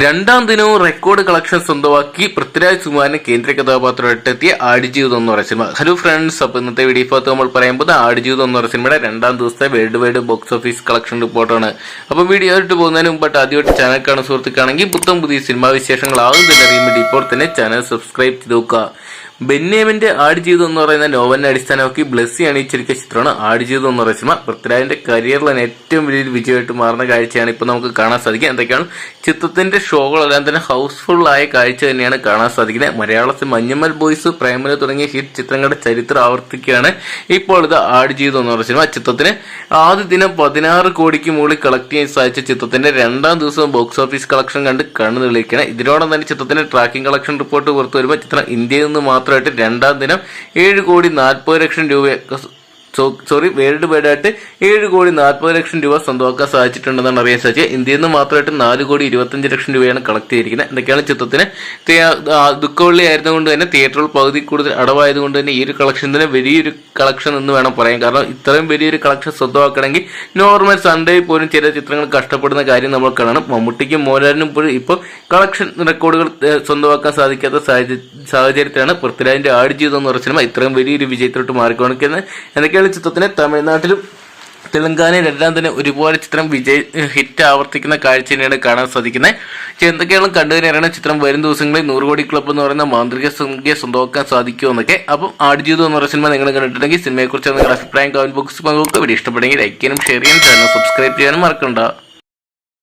രണ്ടാം ദിനവും record collection സ്വന്തമാക്കി പൃഥ്വിരാജ് സുമാരന് കേന്ദ്ര കഥാപാത്രമായിട്ട് എത്തിയ ആടുജീവിതം എന്ന് പറയുന്ന സിനിമ ഹലോ ഫ്രണ്ട്സ് അപ്പോൾ ഇന്നത്തെ വീഡിയോ ഭാഗത്ത് നമ്മൾ പറയുമ്പോൾ ആടുജീവിതം എന്ന് പറയുന്ന സിനിമയുടെ രണ്ടാം ദിവസത്തെ world wide box office collection റിപ്പോർട്ടാണ്. അപ്പോൾ വീഡിയോ ആയിട്ട് പോകുന്നതിന് മുമ്പായിട്ട് ആദ്യമായിട്ട് ചാനൽ കാണുന്ന സുഹൃത്തുക്കാണെങ്കിൽ പുത്തം പുതിയ സിനിമാ വിശേഷങ്ങൾ തന്നെ അറിയുമ്പോൾ ഇപ്പോൾ തന്നെ ചാനൽ സബ്സ്ക്രൈബ് ചെയ്ത് നോക്കുക. ബെന്നേമിന്റെ ആടുജീവിതം എന്ന് പറയുന്ന നോവലിനെ അടിസ്ഥാനമാക്കി ബ്ലസ്സി അണിയിച്ചിരിക്കുന്ന ചിത്രമാണ്. ആടുജീവിതം എന്ന് പറയുന്ന സിനിമ. പൃഥ്വിരാജിന്റെ കരിയറിൽ തന്നെ ഏറ്റവും വലിയൊരു വിജയമായിട്ട് മാറുന്ന കാഴ്ചയാണ് ഇപ്പോൾ നമുക്ക് കാണാൻ സാധിക്കുക എന്തൊക്കെയാണ്? ചിത്രത്തിന്റെ ഷോകളെല്ലാം തന്നെ ഹൗസ്ഫുൾ ആയ കാഴ്ച തന്നെയാണ് കാണാൻ സാധിക്കുന്നത്. മലയാളത്തിൽ മഞ്ഞമ്മൽ ബോയ്സ് പ്രേമല തുടങ്ങിയ ഹിറ്റ് ചിത്രങ്ങളുടെ ചരിത്രം ആവർത്തിക്കുകയാണ് ഇപ്പോൾ ഇത് ആടുജീവിതം എന്ന് പറയുന്ന സിനിമ. ചിത്രത്തിന് ആദ്യ ദിനം പതിനാറ് കോടിക്ക് മുകളിൽ കളക്ട് ചെയ്യാൻ സാധിച്ച ചിത്രത്തിന്റെ രണ്ടാം ദിവസം ബോക്സ് ഓഫീസ് കളക്ഷൻ കണ്ട് കണ്ണു തെളിയിക്കുകയാണ്. ഇതിനോടൊപ്പം തന്നെ ചിത്രത്തിന്റെ ട്രാക്കിംഗ് കളക്ഷൻ റിപ്പോർട്ട് പുറത്തു വരുമ്പോൾ ചിത്രം ഇന്ത്യയിൽ നിന്ന് മാത്രമായിട്ട് രണ്ടാം ദിനം ഏഴ് കോടി നാൽപ്പത് ലക്ഷം രൂപ സോറി വേൾഡ് വൈഡ് ആയിട്ട് ഏഴ് കോടി നാൽപ്പത് ലക്ഷം രൂപ സ്വന്തമാക്കാൻ സാധിച്ചിട്ടുണ്ടെന്നാണ് അറിയാൻ സാധിച്ചത്. ഇന്ത്യയിൽ നിന്ന് മാത്രമായിട്ട് നാല് കോടി ഇരുപത്തഞ്ച് ലക്ഷം രൂപയാണ് കളക്ട് ചെയ്തിരിക്കുന്നത്. എന്തൊക്കെയാണ് ചിത്രത്തിന് ദുഃഖവള്ളി ആയിരുന്നു കൊണ്ട് ആയിരുന്നുകൊണ്ട് തന്നെ തിയേറ്ററിൽ പകുതി കൂടുതൽ അടവായതുകൊണ്ട് തന്നെ ഈ ഒരു കളക്ഷൻ തന്നെ വലിയൊരു കളക്ഷൻ എന്ന് വേണം പറയാൻ. കാരണം ഇത്രയും വലിയൊരു കളക്ഷൻ സ്വന്തമാക്കണമെങ്കിൽ നോർമൽ സൺഡേ പോലും ചില ചിത്രങ്ങൾ കഷ്ടപ്പെടുന്ന കാര്യം നമ്മൾ കാണണം. മമ്മൂട്ടിക്കും മോഹൻലാലിനും പോലും ഇപ്പോൾ കളക്ഷൻ റെക്കോർഡുകൾ സ്വന്തമാക്കാൻ സാധിക്കാത്ത സാഹചര്യ- സാഹചര്യത്തിലാണ് പൃഥ്വിരാജിന്റെ ആടുജീവിതം എന്ന് പറഞ്ഞ സിനിമ ഇത്രയും വലിയൊരു വിജയത്തിലോട്ട് മാറിക്കൊണ്ടിരിക്കുന്നത്. എന്തൊക്കെയാണ് ചിത്രത്തിന് തമിഴ്നാട്ടിലും തെലങ്കാനയിൽ രണ്ടാം തന്നെ ഒരുപാട് ചിത്രം വിജയ് ഹിറ്റ് ആവർത്തിക്കുന്ന കാഴ്ച തന്നെയാണ് കാണാൻ സാധിക്കുന്നത്. ചെന്തക്കേളം കണ്ടുതന്നെയാണ് ചിത്രം വരും ദിവസങ്ങളിൽ നൂറ് കോടി ക്ലബ്ബ് എന്ന് പറയുന്ന മാന്ത്രിക സംഖ്യ സ്വന്തമാക്കാൻ സാധിക്കുമെന്നൊക്കെ അപ്പം ആടുജീവിതം എന്ന് പറയുന്ന സിനിമ നിങ്ങൾ കണ്ടിട്ടുണ്ടെങ്കിൽ സിനിമയെക്കുറിച്ച് നിങ്ങളുടെ അഭിപ്രായം കമന്റ് ബോക്സ് പങ്കുവെക്കുക. വീഡിയോ ഇഷ്ടപ്പെടുമെങ്കിൽ ലൈക്ക് ചെയ്യാനും ഷെയർ ചെയ്യാനും ചാനൽ സബ്സ്ക്രൈബ് ചെയ്യാനും മറക്കണ്ട.